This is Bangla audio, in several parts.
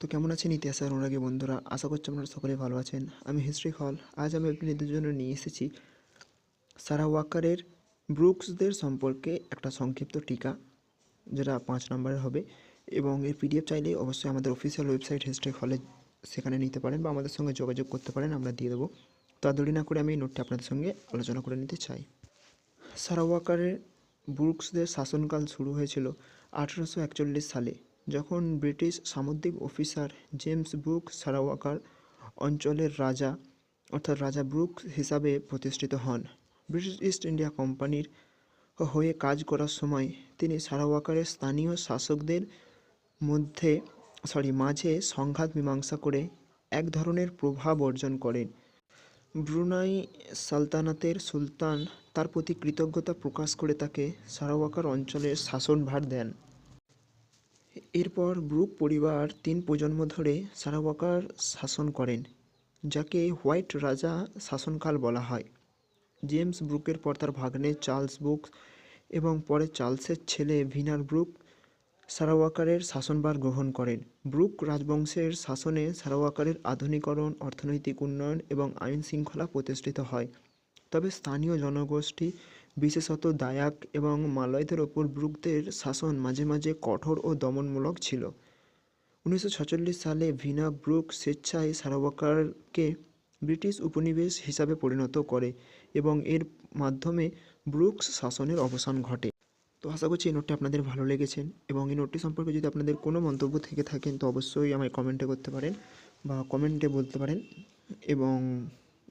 তো কেমন আছেন ইতিহাসের অনুরাগী বন্ধুরা? আশা করছি আপনারা সকলে ভালো আছেন। আমি হিস্ট্রি হল। আজ আমি আপনাদের জন্য নিয়ে এসেছি সারা ওয়াকারের ব্রুকসদের সম্পর্কে একটা সংক্ষিপ্ত টিকা, যেটা পাঁচ নম্বরের হবে। এবং এর পিডিএফ চাইলে অবশ্যই আমাদের অফিসিয়াল ওয়েবসাইট হিস্ট্রি হলে সেখানে নিতে পারেন বা আমাদের সঙ্গে যোগাযোগ করতে পারেন, আমরা দিয়ে দেবো। তা দেরি না করে আমি এই নোটটি আপনাদের সঙ্গে আলোচনা করে নিতে চাই। সারা ওয়াকারের ব্রুকসদের শাসনকাল শুরু হয়েছিল আঠেরোশো একচল্লিশ সালে। যখন ব্রিটিশ সামুদ্রিক অফিসার জেমস ব্রুক সারাওয়াকার অঞ্চলের রাজা, অর্থাৎ রাজা ব্রুক হিসাবে প্রতিষ্ঠিত হন, ব্রিটিশ ইস্ট ইন্ডিয়া কোম্পানির হয়ে কাজ করার সময় তিনি সারাওয়াকারের স্থানীয় শাসকদের মধ্যে সরি মাঝে সংঘাত মীমাংসা করে এক ধরনের প্রভাব অর্জন করেন। ব্রুনাই সালতানাতের সুলতান তার প্রতি কৃতজ্ঞতা প্রকাশ করে তাকে সারাওয়াকার অঞ্চলের শাসনভার দেন। এরপর ব্রুক পরিবার তিন প্রজন্ম ধরে সারাওয়াকার শাসন করেন, যাকে হোয়াইট রাজা শাসনকাল বলা হয়। জেমস ব্রুকের পর তার ভাগ্নে চার্লস ব্রুক এবং পরে চার্লসের ছেলে ভিনার ব্রুক সারাওয়াকারের শাসনভার গ্রহণ করেন। ব্রুক রাজবংশের শাসনে সারাওয়াকারের আধুনিকরণ, অর্থনৈতিক উন্নয়ন এবং আইন শৃঙ্খলা প্রতিষ্ঠিত হয়। তবে স্থানীয় জনগোষ্ঠী বিশেষত দায়াক এবং মালয়দের ওপর ব্রুকদের শাসন মাঝে মাঝে কঠোর ও দমনমূলক ছিল। উনিশশো ছেচল্লিশ সালে ভিনা ব্রুক স্বেচ্ছায় সারাওয়াকারকে ব্রিটিশ উপনিবেশ হিসাবে পরিণত করে এবং এর মাধ্যমে ব্রুকস শাসনের অবসান ঘটে। তো আশা করছি এই নোটটি আপনাদের ভালো লেগেছেন এবং এই নোটটি সম্পর্কে যদি আপনাদের কোনো মন্তব্য থেকে থাকেন তো অবশ্যই আমায় কমেন্টে করতে পারেন বা কমেন্টে বলতে পারেন এবং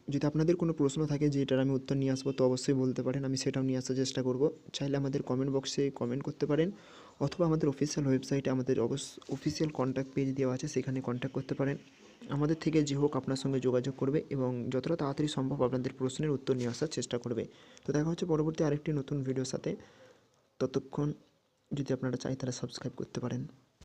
যদি আপনাদের কোনো প্রশ্ন থাকে যে এটার আমি উত্তর নিয়ে আসব, তো অবশ্যই বলতে পারেন, আমি সেটাও নিয়ে আসার চেষ্টা করব। চাইলে আমাদের কমেন্ট বক্সে কমেন্ট করতে পারেন, অথবা আমাদের অফিসিয়াল ওয়েবসাইটে আমাদের অবশ্য অফিসিয়াল কন্ট্যাক্ট পেজ দেওয়া আছে, সেখানে কন্ট্যাক্ট করতে পারেন। আমাদের থেকে যে হোক আপনার সঙ্গে যোগাযোগ করবে এবং যতটা তাড়াতাড়ি সম্ভব আপনাদের প্রশ্নের উত্তর নিয়ে আসার চেষ্টা করবে। তো দেখা হচ্ছে পরবর্তী আরেকটি নতুন ভিডিওর সাথে। ততক্ষণ যদি আপনারা চাই তারা সাবস্ক্রাইব করতে পারেন।